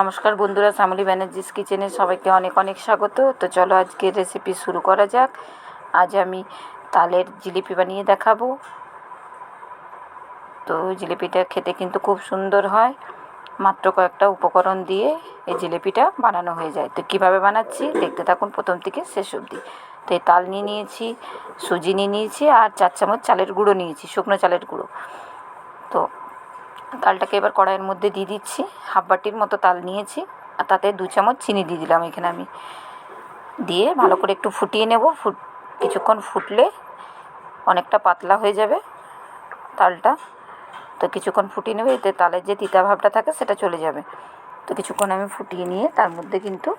নমস্কার বন্ধুরা, শ্যামলী ব্যানার্জিস কিচেনে সবাইকে অনেক অনেক স্বাগত। তো চলো আজকে রেসিপি শুরু করা যাক। আজ আমি তালের জিলিপি বানিয়ে দেখাবো। তো জিলিপিটা খেতে কিন্তু খুব সুন্দর হয়। মাত্র কয়েকটা উপকরণ দিয়ে এই জিলিপিটা বানানো হয়ে যায়। তো কীভাবে বানাচ্ছি দেখতে থাকুন প্রথম থেকে শেষ অবধি। তো এই তাল নিয়ে নিয়েছি, সুজি নিয়ে নিয়েছি আর চার চামচ চালের গুঁড়ো নিয়েছি, শুকনো চালের গুঁড়ো। তো তালটাকে এবার কড়াইয়ের মধ্যে দিয়ে দিচ্ছি। হাফ বাটির মতো তাল নিয়েছি। আর তাতে দু চামচ চিনি দিয়ে দিলাম এখানে আমি। দিয়ে ভালো করে একটু ফুটিয়ে নেব। ফুট কিছুক্ষণ ফুটলে অনেকটা পাতলা হয়ে যাবে তালটা। তো কিছুক্ষণ ফুটিয়ে নেবে। এতে তালের যে তিতা ভাবটা থাকে সেটা চলে যাবে। তো কিছুক্ষণ আমি ফুটিয়ে নিয়ে তার মধ্যে কিন্তু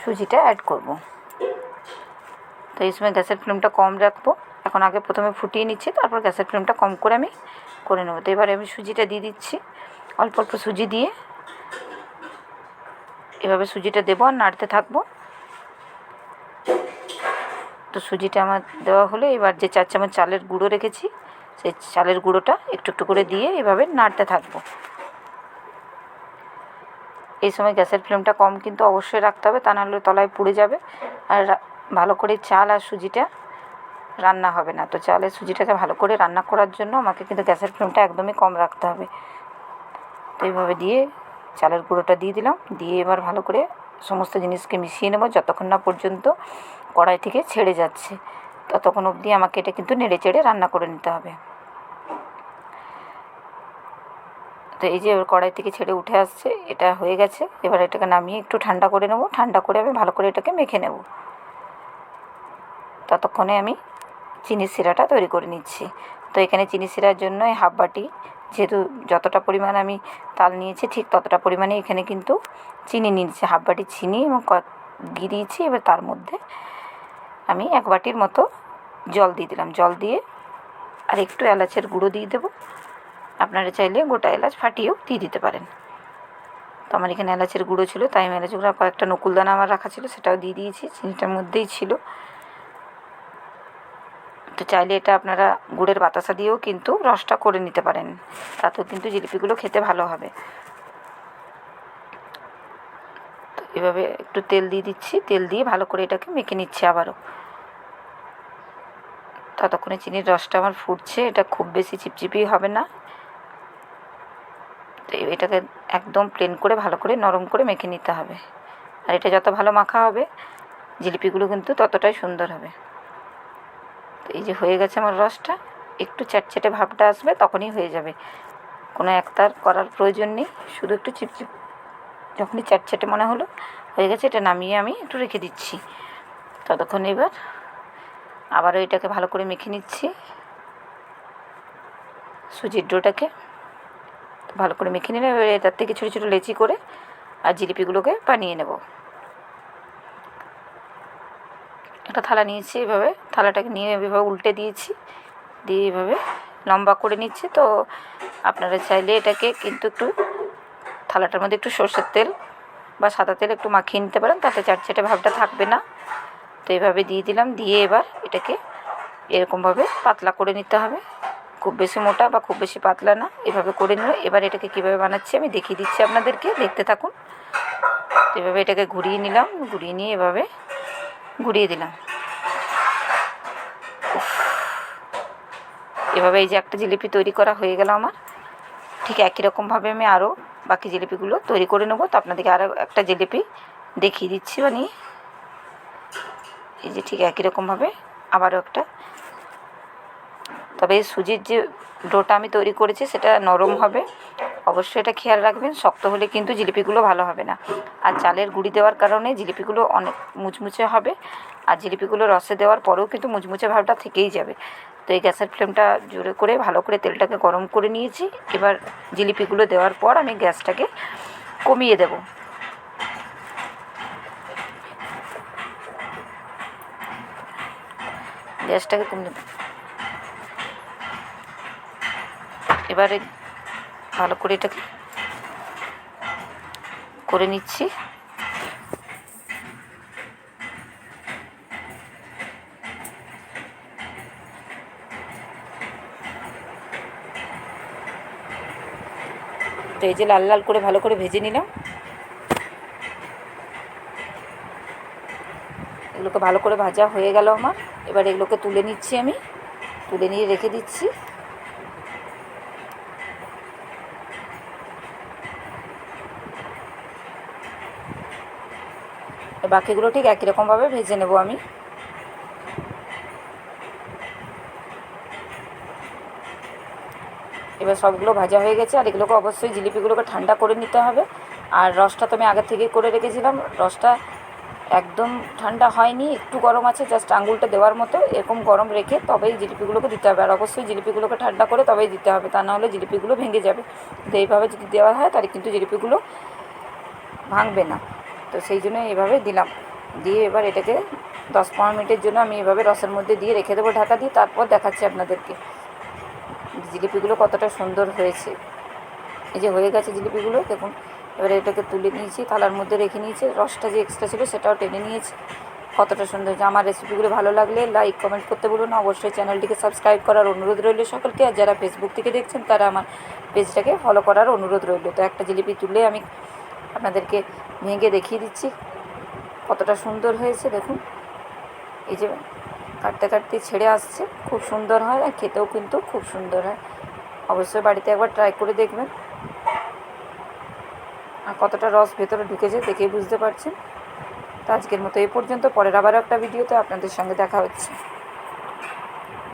সুজিটা অ্যাড করব। তো এই সময় গ্যাসের ফ্লেমটা কম রাখব। এখন আগে প্রথমে ফুটিয়ে নিচ্ছি, তারপর গ্যাসের ফ্লেমটা কম করে আমি করে নেব। তো এবারে আমি সুজিটা দিয়ে দিচ্ছি, অল্প অল্প সুজি দিয়ে। এভাবে সুজিটা দেবো আর নাড়তে থাকব। তো সুজিটা আমার দেওয়া হলে, এবার যে চার চামচ চালের গুঁড়ো রেখেছি, সেই চালের গুঁড়োটা একটু একটু করে দিয়ে এভাবে নাড়তে থাকব। এই সময় গ্যাসের ফ্লেমটা কম কিন্তু অবশ্যই রাখতে হবে, তা নাহলে তলায় পুড়ে যাবে। আর ভালো করে চাল আর সুজিটা রান্না হবে না। তো চালের সুজিটাকে ভালো করে রান্না করার জন্য আমাকে কিন্তু গ্যাসের ফ্লেমটা একদমই কম রাখতে হবে। তো এইভাবে দিয়ে চালের গুঁড়োটা দিয়ে দিলাম। দিয়ে এবার ভালো করে সমস্ত জিনিসকে মিশিয়ে নেব। যতক্ষণ না পর্যন্ত কড়াই থেকে ছেড়ে যাচ্ছে, ততক্ষণ অবধি আমাকে এটা কিন্তু নেড়ে চেড়ে রান্না করে নিতে হবে। তো এই যে কড়াই থেকে ছেড়ে উঠে আসছে, এটা হয়ে গেছে। এবার এটাকে নামিয়ে একটু ঠান্ডা করে নেব। ঠান্ডা করে আমি ভালো করে এটাকে মেখে নেব। ততক্ষণে আমি চিনি শিরাটা তৈরি করে নিচ্ছি। তো এখানে চিনি শিরার জন্য এই হাফ বাটি, যেহেতু যতটা পরিমাণ আমি তাল নিয়েছি, ঠিক ততটা পরিমাণে এখানে কিন্তু চিনি নিয়েছি হাফ বাটি চিনি এবং দিয়ে দিয়েছি, এবার তার মধ্যে আমি এক বাটির মতো জল দিয়ে দিলাম। জল দিয়ে আর একটু এলাচের গুঁড়ো দিয়ে দেবো। আপনারা চাইলে গোটা এলাচ ফাটিয়েও দিয়ে দিতে পারেন। তো আমার এখানে এলাচের গুঁড়ো ছিল, তাই আমি এলাচ গুঁড়ো কয়েকটা নকুলদানা আমার রাখা ছিল, সেটাও দিয়ে দিয়েছি। চিনিটার মধ্যেই ছিল। তো চাইলে এটা আপনারা গুড়ের বাতাসা দিয়েও কিন্তু রসটা করে নিতে পারেন। তাতেও কিন্তু জিলিপিগুলো খেতে ভালো হবে। তো এভাবে একটু তেল দিয়ে দিচ্ছি। তেল দিয়ে ভালো করে এটাকে মেখে নিচ্ছি আবারও। ততক্ষণে চিনির রসটা আমার ফুটছে। এটা খুব বেশি চিপচিপি হবে না। তো এটাকে একদম প্লেন করে ভালো করে নরম করে মেখে নিতে হবে। আর এটা যত ভালো মাখা হবে, জিলিপিগুলো কিন্তু ততটাই সুন্দর হবে। তো এই যে হয়ে গেছে আমার রসটা, একটু চ্যাটচ্যাটে ভাবটা আসবে, তখনই হয়ে যাবে। কোনো একতার করার প্রয়োজন নেই, শুধু একটু চিপচিপ যখনই চ্যাটচ্যাটে মনে হলো, হয়ে গেছে, এটা নামিয়ে আমি একটু রেখে দিচ্ছি। ততক্ষণ এবার আবারও এটাকে ভালো করে মেখে নিচ্ছি। সুজির ডোটাকে ভালো করে মেখে নিলে এবার এটার থেকে ছোটো ছোটো লেচি করে আর জিলিপিগুলোকে বানিয়ে নেব। একটা থালা নিয়েছি এভাবে। থালাটাকে নিয়ে এভাবে উল্টে দিয়েছি। দিয়ে এভাবে লম্বা করে নিচ্ছি। তো আপনারা চাইলে এটাকে কিন্তু একটু থালাটার মধ্যে একটু সর্ষের তেল বা সাদা তেল একটু মাখিয়ে নিতে পারেন। তাতে চারচেটে ভাবটা থাকবে না। তো এইভাবে দিয়ে দিলাম। দিয়ে এবার এটাকে এরকমভাবে পাতলা করে নিতে হবে। খুব বেশি মোটা বা খুব বেশি পাতলা না। এভাবে করে নিলে এবার এটাকে কীভাবে বানাচ্ছি আমি দেখিয়ে দিচ্ছি আপনাদেরকে। দেখতে থাকুন। এভাবে এটাকে ঘুরিয়ে নিলাম। ঘুরিয়ে নিয়ে এভাবে ঘুরিয়ে দিলাম। এভাবে এই যে একটা জিলিপি তৈরি করা হয়ে গেল আমার। ঠিক একই রকমভাবে আমি আরও বাকি জিলিপিগুলো তৈরি করে নেব। তো আপনাদেরকে আরও একটা জিলিপি দেখিয়ে দিচ্ছি বানিয়ে এই যে ঠিক একই রকমভাবে আবারও একটা। তবে সুজির যে ডোটা আমি তৈরি করেছি সেটা নরম হবে। অবশ্যই এটা খেয়াল রাখবেন, শক্ত হলে কিন্তু জিলিপিগুলো ভালো হবে না। আর চালের গুঁড়ি দেওয়ার কারণে জিলিপিগুলো অনেক মুচমুচে হবে। আর জিলিপিগুলো রসে দেওয়ার পরেও কিন্তু মুচমুচে ভাবটা থেকেই যাবে। তো এই গ্যাসের ফ্লেমটা জোরে করে, ভালো করে তেলটাকে গরম করে নিয়েছি। এবার জিলিপিগুলো দেওয়ার পর আমি গ্যাসটাকে কমিয়ে দেব। গ্যাসটাকে কমিয়ে দেব। এবারে ভালো করে এটাকে করে নিচ্ছি। তো এই যে লাল লাল করে ভালো করে ভেজে নিলাম। এগুলোকে ভালো করে ভাজা হয়ে গেল আমার। এবার এগুলোকে তুলে নিচ্ছি আমি। তুলে নিয়ে রেখে দিচ্ছি। বাকিগুলো ঠিক একই রকমভাবে ভেজে নেব আমি। এবার সবগুলো ভাজা হয়ে গেছে, আর এগুলোকে অবশ্যই জিলিপিগুলোকে ঠান্ডা করে নিতে হবে। আর রসটা তো আমি আগে থেকেই করে রেখেছিলাম, রসটা একদম ঠান্ডা হয়নি, একটু গরম আছে, জাস্ট আঙুলটা দেওয়ার মতো, এরকম গরম রেখে তবেই জিলিপিগুলোকে দিতে হবে। আর অবশ্যই জিলিপিগুলোকে ঠান্ডা করে তবেই দিতে হবে, তা নাহলে জিলিপিগুলো ভেঙে যাবে। তো এইভাবে যদি দেওয়া হয়, তাহলে কিন্তু জিলিপিগুলো ভাঙবে না। তো সেই জন্য এইভাবে দিলাম। দিয়ে এবার এটাকে দশ পনেরো মিনিটের জন্য আমি এভাবে রসের মধ্যে দিয়ে রেখে দেবো ঢাকা দিয়ে, তারপর দেখাচ্ছি আপনাদেরকে। জিলিপিগুলো কতটা সুন্দর হয়েছে। এই যে হয়ে গেছে জিলিপিগুলো, দেখুন, এবারে এটাকে তুলে নিয়েছি, থালার মধ্যে রেখে নিয়েছি। রসটা যে এক্সট্রা ছিল সেটাও টেনে নিয়েছি। কতটা সুন্দর হয়েছে। আমার রেসিপিগুলো ভালো লাগলে লাইক কমেন্ট করতে বলুন অবশ্যই চ্যানেলটিকে সাবস্ক্রাইব করার অনুরোধ রইল সকলকে। আর যারা ফেসবুক থেকে দেখছেন, তারা আমার পেজটাকে ফলো করার অনুরোধ রইল। তো একটা জিলিপি তুলে আমি আপনাদেরকে ভেঙে দেখিয়ে দিচ্ছি। কতটা সুন্দর হয়েছে, দেখুন। এই যে কাটতে কাটতে ছেড়ে আসছে। খুব সুন্দর হয় আর খেতেও কিন্তু খুব সুন্দর হয়। অবশ্যই বাড়িতে একবার ট্রাই করে দেখবেন। আর কতটা রস ভেতরে ঢুকেছে দেখেই বুঝতে পারছেন। তো আজকের মতো এই পর্যন্ত। পরের আবারও একটা ভিডিওতে আপনাদের সঙ্গে দেখা হচ্ছে।